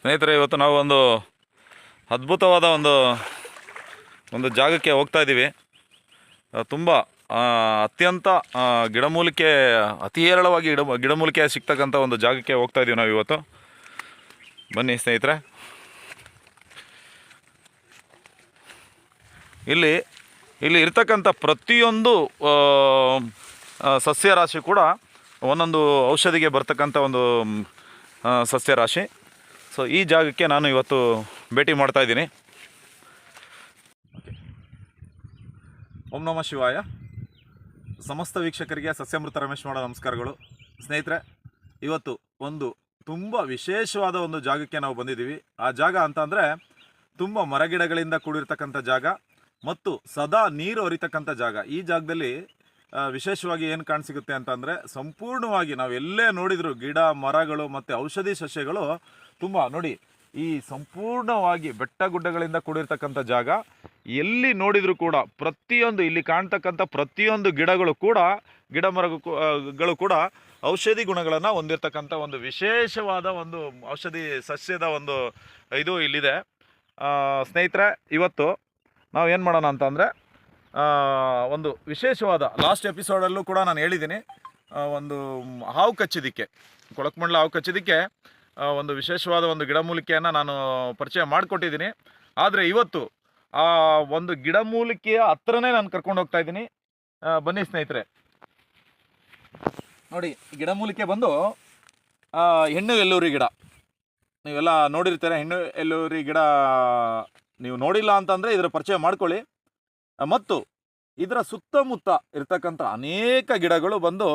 ಸ್ನೇಹಿತರೆ, ಇವತ್ತು ನಾವು ಒಂದು ಅದ್ಭುತವಾದ ಒಂದು ಒಂದು ಜಾಗಕ್ಕೆ ಹೋಗ್ತಾ ಇದ್ದೀವಿ. ತುಂಬ ಅತ್ಯಂತ ಗಿಡಮೂಲಿಕೆ, ಅತಿ ಹೇರಳವಾಗಿ ಗಿಡ, ಗಿಡಮೂಲಿಕೆ ಸಿಗ್ತಕ್ಕಂಥ ಒಂದು ಜಾಗಕ್ಕೆ ಹೋಗ್ತಾ ಇದ್ದೀವಿ ನಾವು ಇವತ್ತು. ಬನ್ನಿ ಸ್ನೇಹಿತರೆ. ಇಲ್ಲಿ ಇಲ್ಲಿ ಇರ್ತಕ್ಕಂಥ ಪ್ರತಿಯೊಂದು ಸಸ್ಯರಾಶಿ ಕೂಡ ಒಂದೊಂದು ಔಷಧಿಗೆ ಬರ್ತಕ್ಕಂಥ ಒಂದು ಸಸ್ಯರಾಶಿ. ಸೊ ಈ ಜಾಗಕ್ಕೆ ನಾನು ಇವತ್ತು ಭೇಟಿ ಮಾಡ್ತಾ ಇದ್ದೀನಿ. ಓಂ ನಮಃ ಶಿವಾಯ. ಸಮಸ್ತ ವೀಕ್ಷಕರಿಗೆ ಸಸ್ಯಮೃತ ರಮೇಶ್ ಮಾಡೋ ನಮಸ್ಕಾರಗಳು. ಸ್ನೇಹಿತರೆ, ಇವತ್ತು ಒಂದು ತುಂಬ ವಿಶೇಷವಾದ ಒಂದು ಜಾಗಕ್ಕೆ ನಾವು ಬಂದಿದ್ದೀವಿ. ಆ ಜಾಗ ಅಂತ ಅಂದರೆ ತುಂಬ ಮರಗಿಡಗಳಿಂದ ಕೂಡಿರ್ತಕ್ಕಂಥ ಜಾಗ ಮತ್ತು ಸದಾ ನೀರು ಹರಿತಕ್ಕಂಥ ಜಾಗ. ಈ ಜಾಗದಲ್ಲಿ ವಿಶೇಷವಾಗಿ ಏನು ಕಾಣಸಿಗುತ್ತೆ ಅಂತಂದರೆ ಸಂಪೂರ್ಣವಾಗಿ ನಾವು ಎಲ್ಲೇ ನೋಡಿದರೂ ಗಿಡ, ಮರಗಳು ಮತ್ತು ಔಷಧಿ ಸಸ್ಯಗಳು ತುಂಬ ನೋಡಿ, ಈ ಸಂಪೂರ್ಣವಾಗಿ ಬೆಟ್ಟ ಗುಡ್ಡಗಳಿಂದ ಕೂಡಿರ್ತಕ್ಕಂಥ ಜಾಗ. ಎಲ್ಲಿ ನೋಡಿದರೂ ಕೂಡ ಪ್ರತಿಯೊಂದು, ಇಲ್ಲಿ ಕಾಣ್ತಕ್ಕಂಥ ಪ್ರತಿಯೊಂದು ಗಿಡಗಳು ಕೂಡ, ಗಿಡ ಮರಗಳು ಕೂಡ ಔಷಧಿ ಗುಣಗಳನ್ನು ಹೊಂದಿರತಕ್ಕಂಥ ಒಂದು ವಿಶೇಷವಾದ ಒಂದು ಔಷಧಿ ಸಸ್ಯದ ಒಂದು ಇದು ಇಲ್ಲಿದೆ. ಸ್ನೇಹಿತರೆ, ಇವತ್ತು ನಾವು ಏನು ಮಾಡೋಣ ಅಂತಂದರೆ ಒಂದು ವಿಶೇಷವಾದ, ಲಾಸ್ಟ್ ಎಪಿಸೋಡಲ್ಲೂ ಕೂಡ ನಾನು ಹೇಳಿದ್ದೀನಿ ಒಂದು ಹಾವು ಕಚ್ಚಿದ್ದಕ್ಕೆ, ಕೊಳಕಮಂಡಲ ಹಾವು ಕಚ್ಚಿದ್ದಕ್ಕೆ ಒಂದು ವಿಶೇಷವಾದ ಒಂದು ಗಿಡಮೂಲಿಕೆಯನ್ನು ನಾನು ಪರಿಚಯ ಮಾಡಿಕೊಟ್ಟಿದ್ದೀನಿ. ಆದರೆ ಇವತ್ತು ಆ ಒಂದು ಗಿಡಮೂಲಿಕೆಯ ಹತ್ರನೇ ನಾನು ಕರ್ಕೊಂಡು ಹೋಗ್ತಾ ಇದ್ದೀನಿ. ಬನ್ನಿ ಸ್ನೇಹಿತರೆ. ನೋಡಿ, ಗಿಡಮೂಲಿಕೆ ಬಂದು ಹೆಣ್ಣು ಎಲ್ಲೂರಿ ಗಿಡ. ನೀವೆಲ್ಲ ನೋಡಿರ್ತೀರ, ಹೆಣ್ಣು ಎಲ್ಲೂರಿ ಗಿಡ ನೀವು ನೋಡಿಲ್ಲ ಅಂತಂದರೆ ಇದರ ಪರಿಚಯ ಮಾಡ್ಕೊಳ್ಳಿ. ಮತ್ತು ಇದರ ಸುತ್ತಮುತ್ತ ಇರತಕ್ಕಂಥ ಅನೇಕ ಗಿಡಗಳು ಬಂದು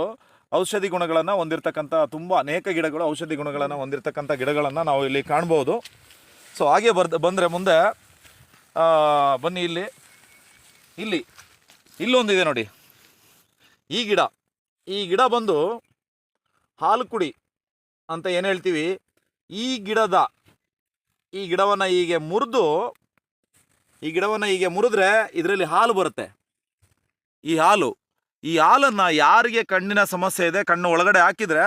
ಔಷಧಿ ಗುಣಗಳನ್ನು ಹೊಂದಿರತಕ್ಕಂಥ ತುಂಬ ಅನೇಕ ಗಿಡಗಳು ಔಷಧಿ ಗುಣಗಳನ್ನು ಹೊಂದಿರತಕ್ಕಂಥ ಗಿಡಗಳನ್ನು ನಾವು ಇಲ್ಲಿ ಕಾಣ್ಬೋದು. ಸೊ ಹಾಗೆ ಬರ್ದ, ಬಂದರೆ ಮುಂದೆ ಬನ್ನಿ ಇಲ್ಲಿ. ಇಲ್ಲಿ, ಇಲ್ಲೊಂದಿದೆ ನೋಡಿ. ಈ ಗಿಡ ಈ ಗಿಡ ಬಂದು ಹಾಲು ಕುಡಿ ಅಂತ ಏನು ಹೇಳ್ತೀವಿ? ಈ ಗಿಡದ, ಈ ಗಿಡವನ್ನು ಹೀಗೆ ಮುರಿದು, ಈ ಗಿಡವನ್ನು ಹೀಗೆ ಮುರಿದ್ರೆ ಇದರಲ್ಲಿ ಹಾಲು ಬರುತ್ತೆ. ಈ ಹಾಲು ಈ ಹಾಲನ್ನು ಯಾರಿಗೆ ಕಣ್ಣಿನ ಸಮಸ್ಯೆ ಇದೆ, ಕಣ್ಣು ಒಳಗಡೆ ಹಾಕಿದರೆ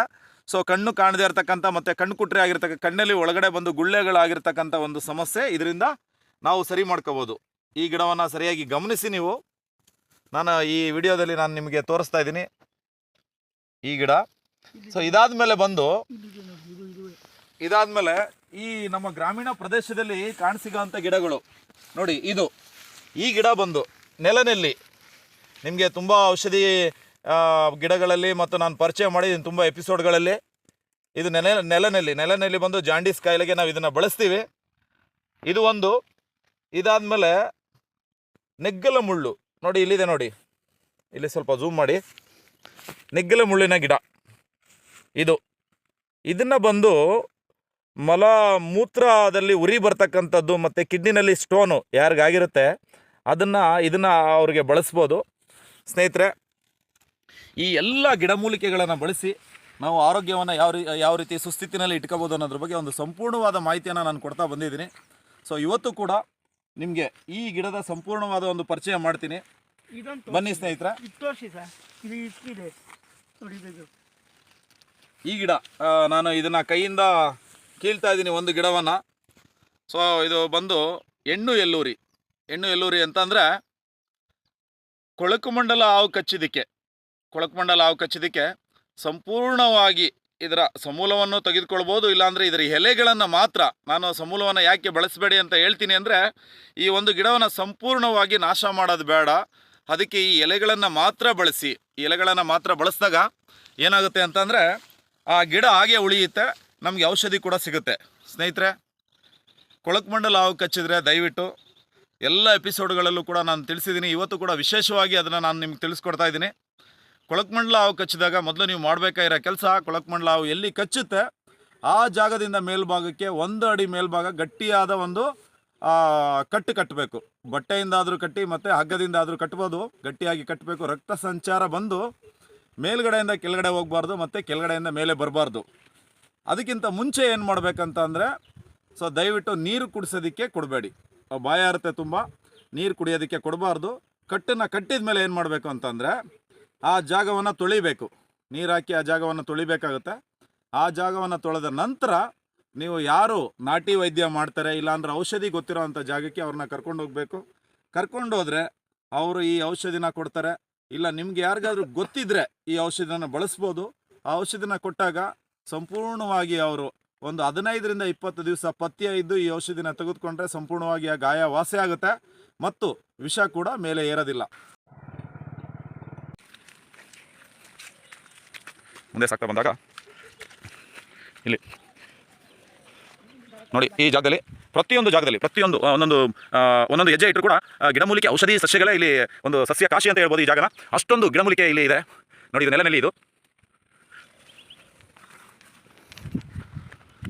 ಸೊ ಕಣ್ಣು ಕಾಣದೇ ಇರತಕ್ಕಂಥ ಮತ್ತು ಕಣ್ಣು ಕುಟ್ರೆ ಆಗಿರ್ತಕ್ಕ, ಕಣ್ಣಲ್ಲಿ ಒಳಗಡೆ ಬಂದು ಗುಳ್ಳೆಗಳಾಗಿರ್ತಕ್ಕಂಥ ಒಂದು ಸಮಸ್ಯೆ, ಇದರಿಂದ ನಾವು ಸರಿ ಮಾಡ್ಕೋಬೋದು. ಈ ಗಿಡವನ್ನು ಸರಿಯಾಗಿ ಗಮನಿಸಿ ನೀವು. ನಾನು ಈ ವಿಡಿಯೋದಲ್ಲಿ ನಾನು ನಿಮಗೆ ತೋರಿಸ್ತಾ ಇದ್ದೀನಿ. ಈ ಗಿಡ. ಸೊ ಇದಾದ ಮೇಲೆ ಬಂದು, ಇದಾದಮೇಲೆ ಈ ನಮ್ಮ ಗ್ರಾಮೀಣ ಪ್ರದೇಶದಲ್ಲಿ ಕಾಣಸಿಗೋಂಥ ಗಿಡಗಳು. ನೋಡಿ, ಇದು. ಈ ಗಿಡ ಬಂದು, ನೆಲನೆಲ್ಲಿ. ನಿಮಗೆ ತುಂಬ ಔಷಧಿ ಗಿಡಗಳಲ್ಲಿ ಮತ್ತು ನಾನು ಪರಿಚಯ ಮಾಡಿದ್ದೀನಿ ತುಂಬ ಎಪಿಸೋಡ್ಗಳಲ್ಲಿ. ಇದು ನೆಲ, ನೆಲನೆಲ್ಲಿ ನೆಲನೆಲ್ಲಿ ಬಂದು ಜಾಂಡೀಸ್ ಕಾಯಿಲೆಗೆ ನಾವು ಇದನ್ನು ಬಳಸ್ತೀವಿ. ಇದು ಒಂದು. ಇದಾದಮೇಲೆ ನೆಗ್ಗಲ ಮುಳ್ಳು. ನೋಡಿ, ಇಲ್ಲಿದೆ ನೋಡಿ. ಇಲ್ಲಿ ಸ್ವಲ್ಪ ಝೂಮ್ ಮಾಡಿ. ನೆಗ್ಗಲ ಮುಳ್ಳಿನ ಗಿಡ. ಇದು. ಇದನ್ನು ಬಂದು ಮಲ ಮೂತ್ರದಲ್ಲಿ ಉರಿ ಬರ್ತಕ್ಕಂಥದ್ದು ಮತ್ತು ಕಿಡ್ನಿನಲ್ಲಿ ಸ್ಟೋನು ಯಾರಿಗಾಗಿರುತ್ತೆ, ಅದನ್ನು, ಇದನ್ನು ಅವ್ರಿಗೆ ಬಳಸ್ಬೋದು. ಸ್ನೇಹಿತರೆ ಈ ಎಲ್ಲ ಗಿಡಮೂಲಿಕೆಗಳನ್ನು ಬಳಸಿ ನಾವು ಆರೋಗ್ಯವನ್ನು ಯಾವ ರೀ ಯಾವ ರೀತಿ ಸುಸ್ಥಿತಿನಲ್ಲಿ ಇಟ್ಕೋಬೋದು ಅನ್ನೋದ್ರ ಬಗ್ಗೆ ಒಂದು ಸಂಪೂರ್ಣವಾದ ಮಾಹಿತಿಯನ್ನು ನಾನು ಕೊಡ್ತಾ ಬಂದಿದ್ದೀನಿ. ಸೊ ಇವತ್ತು ಕೂಡ ನಿಮಗೆ ಈ ಗಿಡದ ಸಂಪೂರ್ಣವಾದ ಒಂದು ಪರಿಚಯ ಮಾಡ್ತೀನಿ. ಬನ್ನಿ ಸ್ನೇಹಿತರೆ. ಈ ಗಿಡ ನಾನು ಇದನ್ನು ಕೈಯಿಂದ ಕೀಳ್ತಾ ಇದ್ದೀನಿ ಒಂದು ಗಿಡವನ್ನು. ಸೊ ಇದು ಬಂದು ಹೆಣ್ಣು ಎಲ್ಲೂರಿ. ಹೆಣ್ಣು ಎಲ್ಲೂರಿ ಅಂತಂದರೆ ಕೊಳಕು ಮಂಡಲ ಹಾವು ಕಚ್ಚಿದ್ದಕ್ಕೆ, ಕೊಳಕು ಮಂಡಲ ಹಾವು ಕಚ್ಚಿದ್ದಕ್ಕೆ ಸಂಪೂರ್ಣವಾಗಿ ಇದರ ಸಮೂಲವನ್ನು ತೆಗೆದುಕೊಳ್ಬೋದು, ಇಲ್ಲಾಂದರೆ ಇದರ ಎಲೆಗಳನ್ನು ಮಾತ್ರ ನಾನು ಸಮೂಲವನ್ನು ಯಾಕೆ ಬಳಸಬೇಡಿ ಅಂತ ಹೇಳ್ತೀನಿ ಅಂದರೆ, ಈ ಒಂದು ಗಿಡವನ್ನು ಸಂಪೂರ್ಣವಾಗಿ ನಾಶ ಮಾಡೋದು ಬೇಡ. ಅದಕ್ಕೆ ಈ ಎಲೆಗಳನ್ನು ಮಾತ್ರ ಬಳಸಿ ಎಲೆಗಳನ್ನು ಮಾತ್ರ ಬಳಸಿದಾಗ ಏನಾಗುತ್ತೆ ಅಂತಂದರೆ, ಆ ಗಿಡ ಹಾಗೆ ಉಳಿಯುತ್ತೆ, ನಮಗೆ ಔಷಧಿ ಕೂಡ ಸಿಗುತ್ತೆ. ಸ್ನೇಹಿತರೆ ಕೊಳಕಮಂಡಲ ಹಾವು ಕಚ್ಚಿದ್ರೆ ದಯವಿಟ್ಟು ಎಲ್ಲ ಎಪಿಸೋಡ್ಗಳಲ್ಲೂ ಕೂಡ ನಾನು ತಿಳಿಸಿದ್ದೀನಿ. ಇವತ್ತು ಕೂಡ ವಿಶೇಷವಾಗಿ ಅದನ್ನು ನಾನು ನಿಮ್ಗೆ ತಿಳಿಸ್ಕೊಡ್ತಾ ಇದ್ದೀನಿ. ಕೊಳಕ್ಮಂಡ್ಲ ಹಾವು ಕಚ್ಚಿದಾಗ ಮೊದಲು ನೀವು ಮಾಡಬೇಕಾಗಿರೋ ಕೆಲಸ ಕೊಳಕ್ಮಂಡ್ಲ ಹಾವು ಎಲ್ಲಿ ಕಚ್ಚುತ್ತೆ? ಆ ಜಾಗದಿಂದ ಮೇಲ್ಭಾಗಕ್ಕೆ ಒಂದು ಅಡಿ ಮೇಲ್ಭಾಗ ಗಟ್ಟಿಯಾದ ಒಂದು ಕಟ್ಟು ಕಟ್ಟಬೇಕು ಬಟ್ಟೆಯಿಂದಾದರೂ ಕಟ್ಟಿ ಮತ್ತು ಹಗ್ಗದಿಂದ ಆದರೂ ಕಟ್ಬೋದು. ಗಟ್ಟಿಯಾಗಿ ಕಟ್ಟಬೇಕು ರಕ್ತ ಸಂಚಾರ ಬಂದು ಮೇಲ್ಗಡೆಯಿಂದ ಕೆಳಗಡೆ ಹೋಗಬಾರ್ದು ಮತ್ತು ಕೆಳಗಡೆಯಿಂದ ಮೇಲೆ ಬರಬಾರ್ದು. ಅದಕ್ಕಿಂತ ಮುಂಚೆ ಏನು ಮಾಡಬೇಕಂತ ಅಂದರೆ ಸೊ ದಯವಿಟ್ಟು ನೀರು ಕುಡಿಸೋದಕ್ಕೆ ಕೊಡಬೇಡಿ. ಬಾಯಾರತೆ ತುಂಬ. ನೀರು ಕುಡಿಯೋದಕ್ಕೆ ಕೊಡಬಾರ್ದು. ಕಟ್ಟನ್ನು ಕಟ್ಟಿದ ಮೇಲೆ ಏನು ಮಾಡಬೇಕು ಅಂತಂದರೆ ಆ ಜಾಗವನ್ನು ತೊಳಿಬೇಕು. ನೀರು ಹಾಕಿ ಆ ಜಾಗವನ್ನು ತೊಳಿಬೇಕಾಗುತ್ತೆ. ಆ ಜಾಗವನ್ನು ತೊಳೆದ ನಂತರ ನೀವು ಯಾರು ನಾಟಿ ವೈದ್ಯ ಮಾಡ್ತಾರೆ, ಇಲ್ಲಾಂದ್ರೆ ಔಷಧಿ ಗೊತ್ತಿರೋ ಅಂಥ ಜಾಗಕ್ಕೆ ಅವ್ರನ್ನ ಕರ್ಕೊಂಡು ಹೋಗಬೇಕು. ಕರ್ಕೊಂಡೋದ್ರೆ ಅವರು ಈ ಔಷಧಿನ ಕೊಡ್ತಾರೆ. ಇಲ್ಲ, ನಿಮ್ಗೆ ಯಾರಿಗಾದ್ರೂ ಗೊತ್ತಿದ್ರೆ ಈ ಔಷಧಿನ ಬಳಸ್ಬೋದು. ಆ ಔಷಧಿನ ಕೊಟ್ಟಾಗ ಸಂಪೂರ್ಣವಾಗಿ ಅವರು ಒಂದು ಹದಿನೈದರಿಂದ ಇಪ್ಪತ್ತು ದಿವಸ ಪಥ್ಯ ಇದ್ದು ಈ ಔಷಧಿನ ತೆಗೆದುಕೊಂಡ್ರೆ ಸಂಪೂರ್ಣವಾಗಿ ಆ ಗಾಯ ವಾಸಿ ಆಗುತ್ತೆ ಮತ್ತು ವಿಷ ಕೂಡ ಮೇಲೆ ಏರೋದಿಲ್ಲ. ಮುಂದೆ ಸಾಕ್ತಾ ಬಂದಾಗ ಇಲ್ಲಿ ನೋಡಿ ಈ ಜಾಗದಲ್ಲಿ, ಪ್ರತಿಯೊಂದು ಜಾಗದಲ್ಲಿ, ಪ್ರತಿಯೊಂದು ಒಂದೊಂದು ಒಂದೊಂದು ಹೆಜ್ಜೆ ಇಟ್ಟರು ಕೂಡ ಗಿಡಮೂಲಿಕೆ ಔಷಧಿ ಸಸ್ಯಗಳೇ ಇಲ್ಲಿ ಒಂದು ಸಸ್ಯ ಕಾಶಿ ಅಂತ ಹೇಳ್ಬೋದು ಈ ಜಾಗನ. ಅಷ್ಟೊಂದು ಗಿಡಮೂಲಿಕೆ ಇಲ್ಲಿ ಇದೆ. ನೋಡಿ ಇದು ನೆಲನಲ್ಲಿ ಇದು.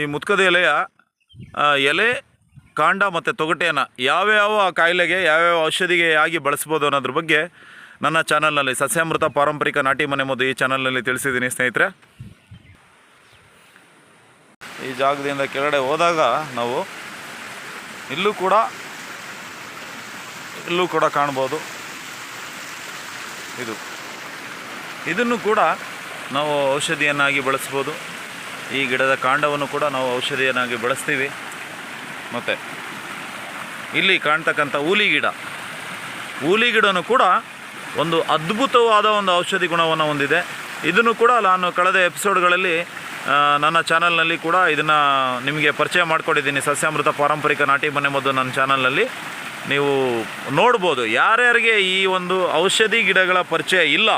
ಈ ಮುತ್ಕದ ಎಲೆಯ ಎಲೆ, ಕಾಂಡ ಮತ್ತು ತೊಗಟೆಯನ್ನು ಯಾವ್ಯಾವ ಕಾಯಿಲೆಗೆ, ಯಾವ್ಯಾವ ಔಷಧಿಗೆ ಆಗಿ ಬಳಸ್ಬೋದು ಅನ್ನೋದ್ರ ಬಗ್ಗೆ ನನ್ನ ಚಾನಲ್ನಲ್ಲಿ ಸಸ್ಯಾಮೃತ ಪಾರಂಪರಿಕ ನಾಟಿ ಮನೆ ಮದ್ದು ಈ ಚಾನಲ್ನಲ್ಲಿ ತಿಳಿಸಿದ್ದೀನಿ ಸ್ನೇಹಿತರೆ. ಈ ಜಾಗದಿಂದ ಕೆಳಗಡೆ ಹೋದಾಗ ನಾವು ಇಲ್ಲೂ ಕೂಡ ಇಲ್ಲೂ ಕೂಡ ಕಾಣ್ಬೋದು. ಇದು. ಇದನ್ನು ಕೂಡ ನಾವು ಔಷಧಿಯನ್ನಾಗಿ ಬಳಸ್ಬೋದು. ಈ ಗಿಡದ ಕಾಂಡವನ್ನು ಕೂಡ ನಾವು ಔಷಧಿಯನ್ನಾಗಿ ಬಳಸ್ತೀವಿ. ಮತ್ತು ಇಲ್ಲಿ ಕಾಣ್ತಕ್ಕಂಥ ಹೂಲಿ ಗಿಡ. ಹೂಲಿ ಗಿಡನೂ ಕೂಡ ಒಂದು ಅದ್ಭುತವಾದ ಒಂದು ಔಷಧಿ ಗುಣವನ್ನು ಹೊಂದಿದೆ. ಇದನ್ನು ಕೂಡ ನಾನು ಕಳೆದ ಎಪಿಸೋಡ್ಗಳಲ್ಲಿ ನನ್ನ ಚಾನಲ್ನಲ್ಲಿ ಕೂಡ ಇದನ್ನು ನಿಮಗೆ ಪರಿಚಯ ಮಾಡಿಕೊಂಡಿದ್ದೀನಿ. ಸಸ್ಯಾಮೃತ ಪಾರಂಪರಿಕ ನಾಟಿ ಮನೆ ಮದ್ದು ನನ್ನ ಚಾನಲ್ನಲ್ಲಿ. ನೀವು ನೋಡ್ಬೋದು. ಯಾರ್ಯಾರಿಗೆ ಈ ಒಂದು ಔಷಧಿ ಗಿಡಗಳ ಪರಿಚಯ ಇಲ್ಲ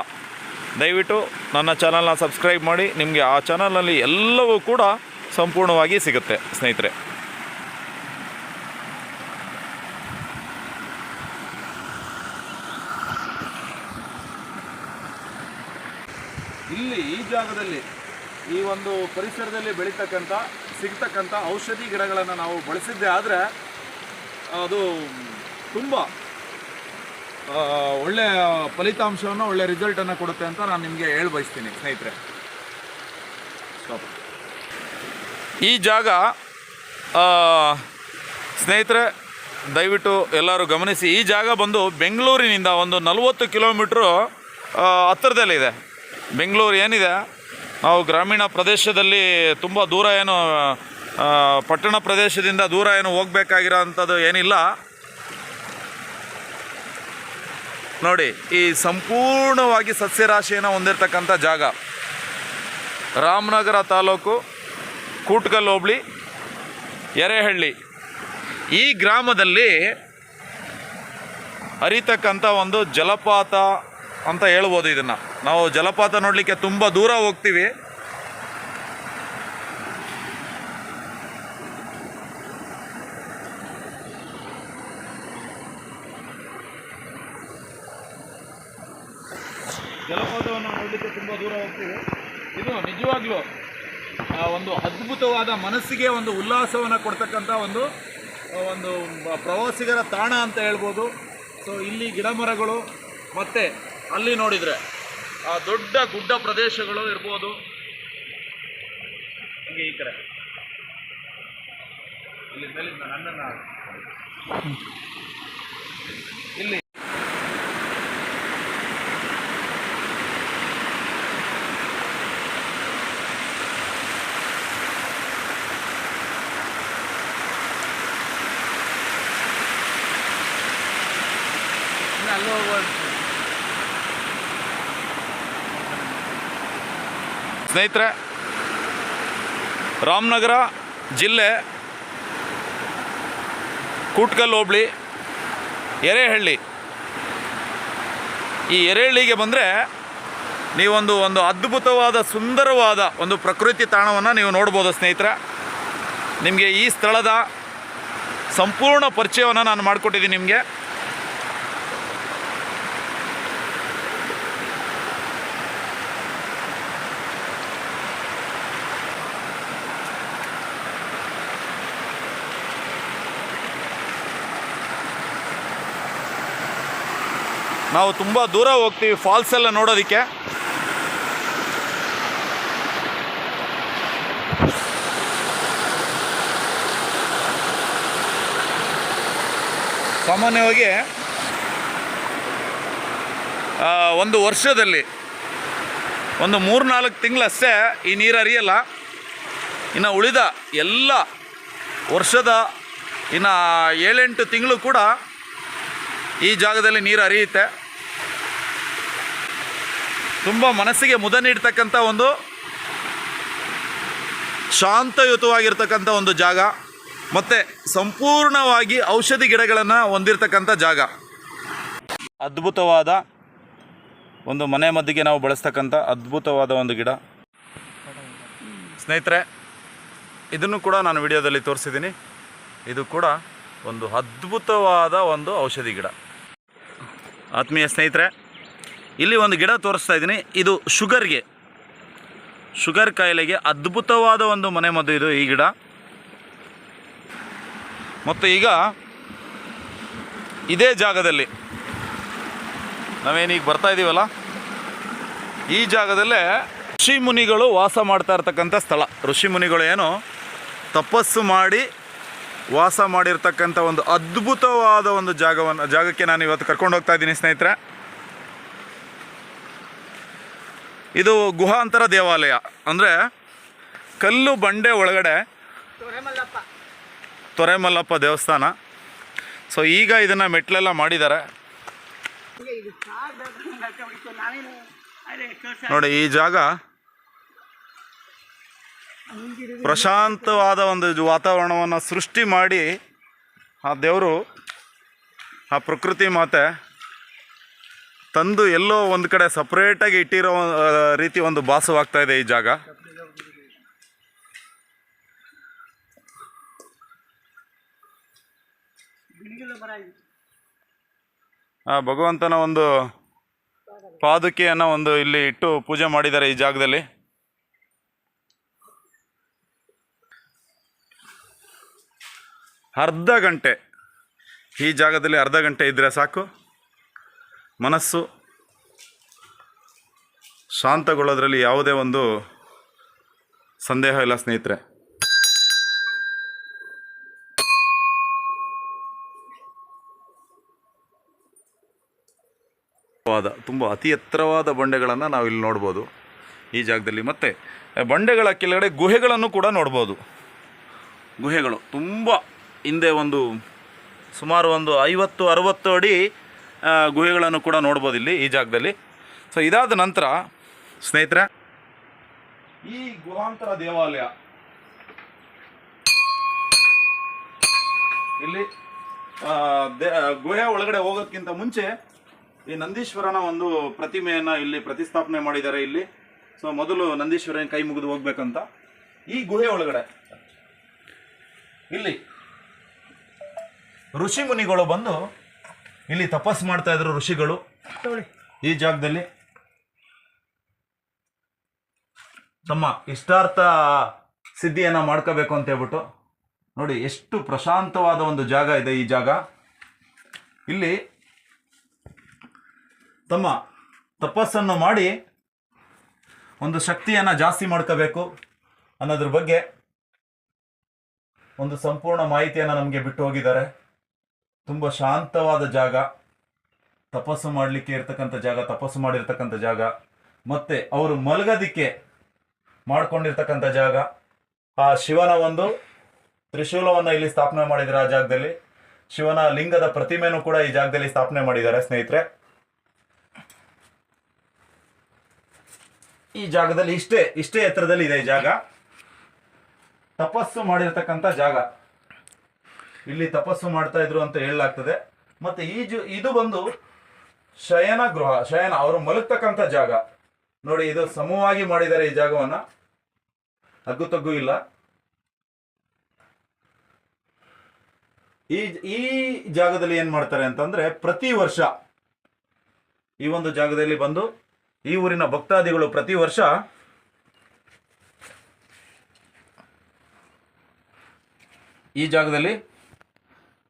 ದಯವಿಟ್ಟು ನನ್ನ ಚಾನಲ್ನ ಸಬ್ಸ್ಕ್ರೈಬ್ ಮಾಡಿ, ನಿಮಗೆ ಆ ಚಾನಲ್ನಲ್ಲಿ ಎಲ್ಲವೂ ಕೂಡ ಸಂಪೂರ್ಣವಾಗಿ ಸಿಗುತ್ತೆ, ಸ್ನೇಹಿತರೆ. ಇಲ್ಲಿ ಈ ಜಾಗದಲ್ಲಿ, ಈ ಒಂದು ಪರಿಸರದಲ್ಲಿ ಬೆಳೀತಕ್ಕಂಥ, ಸಿಗ್ತಕ್ಕಂಥ ಔಷಧಿ ಗಿಡಗಳನ್ನು ನಾವು ಬಳಸಿದ್ದೆ ಆದರೆ, ಅದು ತುಂಬ ಒಳ್ಳೆಯ ಫಲಿತಾಂಶವನ್ನು ಒಳ್ಳೆ ರಿಸಲ್ಟನ್ನು ಕೊಡುತ್ತೆ ಅಂತ ನಾನು ನಿಮಗೆ ಹೇಳಿ ಬಯಸ್ತೀನಿ, ಸ್ನೇಹಿತರೆ. ಈ ಜಾಗ ಸ್ನೇಹಿತರೆ, ದಯವಿಟ್ಟು ಎಲ್ಲರೂ ಗಮನಿಸಿ. ಈ ಜಾಗ ಬಂದು ಬೆಂಗಳೂರಿನಿಂದ ಒಂದು ನಲವತ್ತು ಕಿಲೋಮೀಟ್ರು ಹತ್ತಿರದಲ್ಲಿದೆ ಬೆಂಗಳೂರು ಏನಿದೆ? ನಾವು ಗ್ರಾಮೀಣ ಪ್ರದೇಶದಲ್ಲಿ ತುಂಬ ದೂರ ಏನು ಪಟ್ಟಣ ಪ್ರದೇಶದಿಂದ ದೂರ ಏನು ಹೋಗಬೇಕಾಗಿರೋ ಅಂಥದ್ದು ಏನಿಲ್ಲ. ನೋಡಿ, ಈ ಸಂಪೂರ್ಣವಾಗಿ ಸಸ್ಯರಾಶಿಯನ್ನು ಹೊಂದಿರತಕ್ಕಂಥ ಜಾಗ. ರಾಮನಗರ ತಾಲೂಕು ಕೂಟ್ಕಲ್ ಹೋಬಳಿ ಎರೆಹಳ್ಳಿ. ಈ ಗ್ರಾಮದಲ್ಲಿ ಹರಿತಕ್ಕಂಥ ಒಂದು ಜಲಪಾತ ಅಂತ ಹೇಳ್ಬೋದು ಇದನ್ನು. ನಾವು ಜಲಪಾತ ನೋಡಲಿಕ್ಕೆ ತುಂಬ ದೂರ ಹೋಗ್ತೀವಿ. ಜಲಪಾತವನ್ನು ನೋಡಲಿಕ್ಕೆ ತುಂಬ ದೂರ ಹೋಗ್ತೀವಿ. ಇದು ನಿಜವಾಗ್ಲೂ ಒಂದು ಅದ್ಭುತವಾದ ಮನಸ್ಸಿಗೆ ಒಂದು ಉಲ್ಲಾಸವನ್ನು ಕೊಡ್ತಕ್ಕಂಥ ಒಂದು ಒಂದು ಪ್ರವಾಸಿಗರ ತಾಣ ಅಂತ ಹೇಳ್ಬೋದು. ಸೊ ಇಲ್ಲಿ ಗಿಡ ಮರಗಳು ಮತ್ತು ಅಲ್ಲಿ ನೋಡಿದರೆ, ಆ, ದೊಡ್ಡ ಗುಡ್ಡ ಪ್ರದೇಶಗಳು ಇರ್ಬೋದು. ಹೀಗೆ ಈ ಕಡೆ. ಇಲ್ಲಿ ಮೇಲಿಂದ ನನ್ನನ್ನು ಇಲ್ಲಿ. ಸ್ನೇಹಿತರೆ, ರಾಮನಗರ ಜಿಲ್ಲೆ ಕೂಟ್ಕಲ್ ಹೋಬಳಿ ಎರೆಹಳ್ಳಿ. ಈ ಎರೆಹಳ್ಳಿಗೆ ಬಂದರೆ ನೀವೊಂದು ಒಂದು ಅದ್ಭುತವಾದ, ಸುಂದರವಾದ ಒಂದು ಪ್ರಕೃತಿ ತಾಣವನ್ನು ನೀವು ನೋಡ್ಬೋದು ಸ್ನೇಹಿತರೆ. ನಿಮಗೆ ಈ ಸ್ಥಳದ ಸಂಪೂರ್ಣ ಪರಿಚಯವನ್ನು ನಾನು ಮಾಡಿಕೊಟ್ಟಿದ್ದೀನಿ ನಿಮಗೆ. ನಾವು ತುಂಬ ದೂರ ಹೋಗ್ತೀವಿ ಫಾಲ್ಸ್ ಎಲ್ಲ ನೋಡೋದಕ್ಕೆ. ಸಾಮಾನ್ಯವಾಗಿ ಒಂದು ವರ್ಷದಲ್ಲಿ, ಒಂದು ಮೂರ್ನಾಲ್ಕು ತಿಂಗಳಷ್ಟೇ ಈ ನೀರು ಹರಿಯಲ್ಲ. ಇನ್ನು ಉಳಿದ ಎಲ್ಲ ವರ್ಷದ ಇನ್ನು ಏಳೆಂಟು ತಿಂಗಳು ಕೂಡ ಈ ಜಾಗದಲ್ಲಿ ನೀರು ಹರಿಯುತ್ತೆ. ತುಂಬ ಮನಸ್ಸಿಗೆ ಮುದ ನೀಡ್ತಕ್ಕಂಥ ಒಂದು ಶಾಂತಯುತವಾಗಿರ್ತಕ್ಕಂಥ ಒಂದು ಜಾಗ, ಮತ್ತು ಸಂಪೂರ್ಣವಾಗಿ ಔಷಧಿ ಗಿಡಗಳನ್ನು ಹೊಂದಿರತಕ್ಕಂಥ ಜಾಗ. ಅದ್ಭುತವಾದ ಒಂದು ಮನೆ ಮದ್ದಿಗೆ ನಾವು ಬಳಸ್ತಕ್ಕಂಥ ಅದ್ಭುತವಾದ ಒಂದು ಗಿಡ. ಸ್ನೇಹಿತರೆ, ಇದನ್ನು ಕೂಡ ನಾನು ವಿಡಿಯೋದಲ್ಲಿ ತೋರಿಸಿದ್ದೀನಿ. ಇದು ಕೂಡ ಒಂದು ಅದ್ಭುತವಾದ ಒಂದು ಔಷಧಿ ಗಿಡ. ಆತ್ಮೀಯ ಸ್ನೇಹಿತರೆ ಇಲ್ಲಿ ಒಂದು ಗಿಡ ತೋರಿಸ್ತಾ ಇದ್ದೀನಿ. ಇದು ಶುಗರ್ಗೆ. ಶುಗರ್ ಕಾಯಿಲೆಗೆ ಅದ್ಭುತವಾದ ಒಂದು ಮನೆ ಮದ್ದು ಇದು ಈ ಗಿಡ. ಮತ್ತು ಈಗ ಇದೇ ಜಾಗದಲ್ಲಿ ನಾವೇನೀಗ ಬರ್ತಾ ಇದ್ದೀವಲ್ಲ ಈ ಜಾಗದಲ್ಲೇ ಋಷಿ ಮುನಿಗಳು ವಾಸ ಮಾಡ್ತಾ ಇರ್ತಕ್ಕಂಥ ಸ್ಥಳ. ಋಷಿ ಮುನಿಗಳು ಏನು? ತಪಸ್ಸು ಮಾಡಿ ವಾಸ ಮಾಡಿರ್ತಕ್ಕಂಥ ಒಂದು ಅದ್ಭುತವಾದ ಒಂದು ಜಾಗವನ್ನು ಜಾಗಕ್ಕೆ ನಾನು ಇವತ್ತು ಕರ್ಕೊಂಡು ಹೋಗ್ತಾ ಇದ್ದೀನಿ ಸ್ನೇಹಿತರೆ. ಇದು ಗುಹಾಂತರ ದೇವಾಲಯ. ಅಂದರೆ ಕಲ್ಲು ಬಂಡೆ ಒಳಗಡೆ ತೊರೆಮಲ್ಲಪ್ಪ. ದೇವಸ್ಥಾನ. ಸೊ ಈಗ ಇದನ್ನು ಮೆಟ್ಲೆಲ್ಲ ಮಾಡಿದ್ದಾರೆ. ನೋಡಿ ಈ ಜಾಗ ಪ್ರಶಾಂತವಾದ ಒಂದು ವಾತಾವರಣವನ್ನು ಸೃಷ್ಟಿ ಮಾಡಿ ಆ ದೇವರು ಆ ಪ್ರಕೃತಿ ಮಾತೆ ತಂದು ಎಲ್ಲೋ ಒಂದು ಕಡೆ ಸಪ್ರೇಟಾಗಿ ಇಟ್ಟಿರೋ ರೀತಿ ಒಂದು ಭಾಸವಾಗ್ತಾ ಇದೆ ಈ ಜಾಗ. ಆ, ಭಗವಂತನ ಒಂದು ಪಾದುಕೆಯನ್ನು ಒಂದು ಇಲ್ಲಿ ಇಟ್ಟು ಪೂಜೆ ಮಾಡಿದ್ದಾರೆ ಈ ಜಾಗದಲ್ಲಿ. ಅರ್ಧ ಗಂಟೆ ಈ ಜಾಗದಲ್ಲಿ ಅರ್ಧ ಗಂಟೆ ಇದ್ದರೆ ಸಾಕು. ಮನಸ್ಸು ಶಾಂತಗೊಳ್ಳೋದ್ರಲ್ಲಿ ಯಾವುದೇ ಒಂದು ಸಂದೇಹ ಇಲ್ಲ ಸ್ನೇಹಿತರೆ. ತುಂಬ ಅತಿ ಎತ್ತರವಾದ ಬಂಡೆಗಳನ್ನು ನಾವು ಇಲ್ಲಿ ನೋಡ್ಬೋದು. ಈ ಜಾಗದಲ್ಲಿ ಮತ್ತು ಬಂಡೆಗಳ ಕೆಳಗಡೆ ಗುಹೆಗಳನ್ನು ಕೂಡ ನೋಡ್ಬೋದು. ಗುಹೆಗಳು ತುಂಬ ಹಿಂದೆ ಒಂದು ಸುಮಾರು ಒಂದು ಐವತ್ತು, ಅರವತ್ತು ಅಡಿ ಗುಹೆಗಳನ್ನು ಕೂಡ ನೋಡ್ಬೋದು ಇಲ್ಲಿ ಈ ಜಾಗದಲ್ಲಿ. ಸೊ ಇದಾದ ನಂತರ ಸ್ನೇಹಿತರೆ, ಈ ಗುಹಾಂತರ ದೇವಾಲಯ. ಇಲ್ಲಿ ಗುಹೆ ಒಳಗಡೆ ಹೋಗೋದಕ್ಕಿಂತ ಮುಂಚೆ ಈ ನಂದೀಶ್ವರನ ಒಂದು ಪ್ರತಿಮೆಯನ್ನ ಇಲ್ಲಿ ಪ್ರತಿಸ್ಥಾಪನೆ ಮಾಡಿದ್ದಾರೆ ಇಲ್ಲಿ. ಸೊ ಮೊದಲು ನಂದೀಶ್ವರನ ಕೈ ಮುಗಿದು ಹೋಗ್ಬೇಕಂತ. ಈ ಗುಹೆ ಒಳಗಡೆ ಇಲ್ಲಿ ಋಷಿ ಮುನಿಗಳು ಬಂದು ಇಲ್ಲಿ ತಪಸ್ ಮಾಡ್ತಾ ಇದ್ರು ಋಷಿಗಳು. ಈ ಜಾಗದಲ್ಲಿ ತಮ್ಮ ಇಷ್ಟಾರ್ಥ ಸಿದ್ಧಿಯನ್ನ ಮಾಡ್ಕೋಬೇಕು ಅಂತ ಹೇಳ್ಬಿಟ್ಟು ನೋಡಿ ಎಷ್ಟು ಪ್ರಶಾಂತವಾದ ಒಂದು ಜಾಗ ಇದೆ ಈ ಜಾಗ. ಇಲ್ಲಿ ತಮ್ಮ ತಪಸ್ಸನ್ನು ಮಾಡಿ ಒಂದು ಶಕ್ತಿಯನ್ನು ಜಾಸ್ತಿ ಮಾಡ್ಕೋಬೇಕು ಅನ್ನೋದ್ರ ಬಗ್ಗೆ ಒಂದು ಸಂಪೂರ್ಣ ಮಾಹಿತಿಯನ್ನು ನಮಗೆ ಬಿಟ್ಟು ಹೋಗಿದ್ದಾರೆ. ತುಂಬ ಶಾಂತವಾದ ಜಾಗ, ತಪಸ್ಸು ಮಾಡಲಿಕ್ಕೆ ಇರ್ತಕ್ಕಂಥ ಜಾಗ, ತಪಸ್ಸು ಮಾಡಿರ್ತಕ್ಕಂಥ ಜಾಗ, ಮತ್ತೆ ಅವರು ಮಲಗದಿಕ್ಕೆ ಮಾಡ್ಕೊಂಡಿರ್ತಕ್ಕಂಥ ಜಾಗ. ಆ ಶಿವನ ಒಂದು ತ್ರಿಶೂಲವನ್ನು ಇಲ್ಲಿ ಸ್ಥಾಪನೆ ಮಾಡಿದ್ದಾರೆ ಆ ಜಾಗದಲ್ಲಿ. ಶಿವನ ಲಿಂಗದ ಪ್ರತಿಮೆನೂ ಕೂಡ ಈ ಜಾಗದಲ್ಲಿ ಸ್ಥಾಪನೆ ಮಾಡಿದ್ದಾರೆ, ಸ್ನೇಹಿತರೆ. ಈ ಜಾಗದಲ್ಲಿ ಇಷ್ಟೇ ಇಷ್ಟೇ ಎತ್ತರದಲ್ಲಿ ಇದೆ ಈ ಜಾಗ. ತಪಸ್ಸು ಮಾಡಿರ್ತಕ್ಕಂಥ ಜಾಗ. ಇಲ್ಲಿ ತಪಸ್ಸು ಮಾಡ್ತಾ ಇದ್ರು ಅಂತ ಹೇಳಲಾಗ್ತದೆ. ಮತ್ತೆ ಈ ಜು, ಇದು ಬಂದು ಶಯನ ಗೃಹ, ಶಯನ, ಅವರು ಮಲಗ್ತಕ್ಕಂಥ ಜಾಗ. ನೋಡಿ, ಇದು ಸಮವಾಗಿ ಮಾಡಿದ್ದಾರೆ ಈ ಜಾಗವನ್ನ. ಹಗ್ಗು ತಗ್ಗು ಇಲ್ಲ. ಈ ಈ ಜಾಗದಲ್ಲಿ ಏನ್ ಮಾಡ್ತಾರೆ ಅಂತಂದ್ರೆ ಪ್ರತಿ ವರ್ಷ ಈ ಒಂದು ಜಾಗದಲ್ಲಿ ಬಂದು ಈ ಊರಿನ ಭಕ್ತಾದಿಗಳು ಪ್ರತಿ ವರ್ಷ ಈ ಜಾಗದಲ್ಲಿ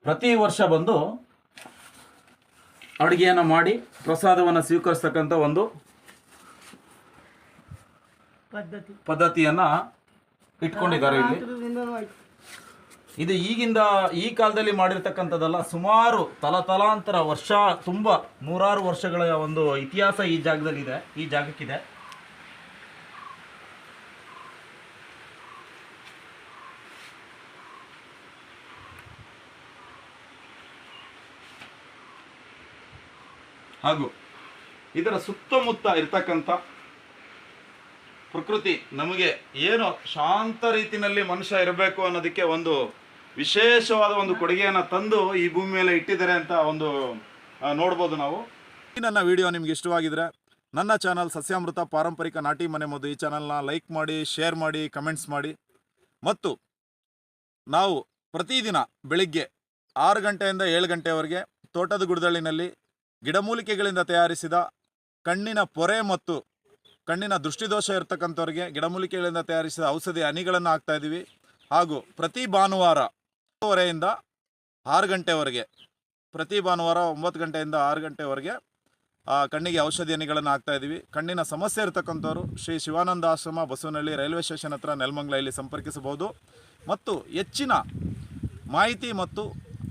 ಪ್ರತಿ ವರ್ಷ ಬಂದು ಅಡುಗೆಯನ್ನು ಮಾಡಿ ಪ್ರಸಾದವನ್ನು ಸ್ವೀಕರಿಸ್ತಕ್ಕಂಥ ಒಂದು ಪದ್ಧತಿ. ಪದ್ಧತಿಯನ್ನು ಇಟ್ಕೊಂಡಿದ್ದಾರೆ ಇಲ್ಲಿ. ಇದು ಈಗಿಂದ ಈ ಕಾಲದಲ್ಲಿ ಮಾಡಿರ್ತಕ್ಕಂಥದ್ದಲ್ಲ ಸುಮಾರು ತಲತಲಾಂತರ ವರ್ಷ ತುಂಬ ನೂರಾರು ವರ್ಷಗಳ ಒಂದು ಇತಿಹಾಸ ಈ ಜಾಗದಲ್ಲಿ ಇದೆ ಈ ಜಾಗಕ್ಕಿದೆ. ಹಾಗೂ ಇದರ ಸುತ್ತಮುತ್ತ ಇರತಕ್ಕಂಥ ಪ್ರಕೃತಿ ನಮಗೆ ಏನು ಶಾಂತ ರೀತಿಯಲ್ಲಿ ಮನುಷ್ಯ ಇರಬೇಕು ಅನ್ನೋದಕ್ಕೆ ಒಂದು ವಿಶೇಷವಾದ ಒಂದು ಕೊಡುಗೆಯನ್ನು ತಂದು ಈ ಭೂಮಿ ಮೇಲೆ ಇಟ್ಟಿದ್ದಾರೆ ಅಂತ ಒಂದು ನೋಡ್ಬೋದು ನಾವು. ಈ ನನ್ನ ವಿಡಿಯೋ ನಿಮ್ಗೆ ಇಷ್ಟವಾಗಿದ್ರೆ ನನ್ನ ಚಾನಲ್ ಸಸ್ಯಾಮೃತ ಪಾರಂಪರಿಕ ನಾಟಿ ಮನೆ ಮದ್ದು ಈ ಚಾನಲ್ನ ಲೈಕ್ ಮಾಡಿ, ಶೇರ್ ಮಾಡಿ, ಕಮೆಂಟ್ಸ್ ಮಾಡಿ. ಮತ್ತು ನಾವು ಪ್ರತಿದಿನ ಬೆಳಿಗ್ಗೆ ಆರು ಗಂಟೆಯಿಂದ ಏಳು ಗಂಟೆವರೆಗೆ ತೋಟದ ಗುಡದಳ್ಳಿನಲ್ಲಿ ಗಿಡಮೂಲಿಕೆಗಳಿಂದ ತಯಾರಿಸಿದ ಕಣ್ಣಿನ ಪೊರೆ ಮತ್ತು ಕಣ್ಣಿನ ದೃಷ್ಟಿದೋಷ ಇರತಕ್ಕಂಥವ್ರಿಗೆ ಗಿಡಮೂಲಿಕೆಗಳಿಂದ ತಯಾರಿಸಿದ ಔಷಧಿ ಹನಿಗಳನ್ನು ಹಾಕ್ತಾ ಇದ್ದೀವಿ. ಹಾಗೂ ಪ್ರತಿ ಭಾನುವಾರ ವರೆಯಿಂದ ಆರು ಗಂಟೆವರೆಗೆ ಪ್ರತಿ ಭಾನುವಾರ ಒಂಬತ್ತು ಗಂಟೆಯಿಂದ ಆರು ಗಂಟೆವರೆಗೆ ಆ, ಕಣ್ಣಿಗೆ ಔಷಧಿ ಹನಿಗಳನ್ನು ಹಾಕ್ತಾ ಇದ್ದೀವಿ. ಕಣ್ಣಿನ ಸಮಸ್ಯೆ ಇರತಕ್ಕಂಥವ್ರು ಶ್ರೀ ಶಿವಾನಂದ ಆಶ್ರಮ ಬಸವನಹಳ್ಳಿ ರೈಲ್ವೆ ಸ್ಟೇಷನ್ ಹತ್ರ ನೆಲಮಂಗ್ಲ ಇಲ್ಲಿ ಸಂಪರ್ಕಿಸಬಹುದು. ಮತ್ತು ಹೆಚ್ಚಿನ ಮಾಹಿತಿ ಮತ್ತು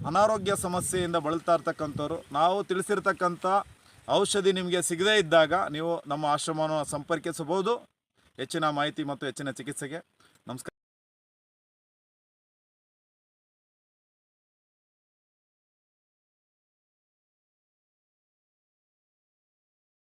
ಅನಾರೋಗ್ಯ ಸಮಸ್ಯೆಯಿಂದ ಬಳಲ್ತಾ ಇರ್ತಕ್ಕಂಥವ್ರು, ನಾವು ತಿಳಿಸಿರ್ತಕ್ಕಂಥ ಔಷಧಿ ನಿಮಗೆ ಸಿಗದೇ ಇದ್ದಾಗ ನೀವು ನಮ್ಮ ಆಶ್ರಮವನ್ನು ಸಂಪರ್ಕಿಸಬಹುದು. ಹೆಚ್ಚಿನ ಮಾಹಿತಿ ಮತ್ತು ಹೆಚ್ಚಿನ ಚಿಕಿತ್ಸೆಗೆ ನಮಸ್ಕಾರ.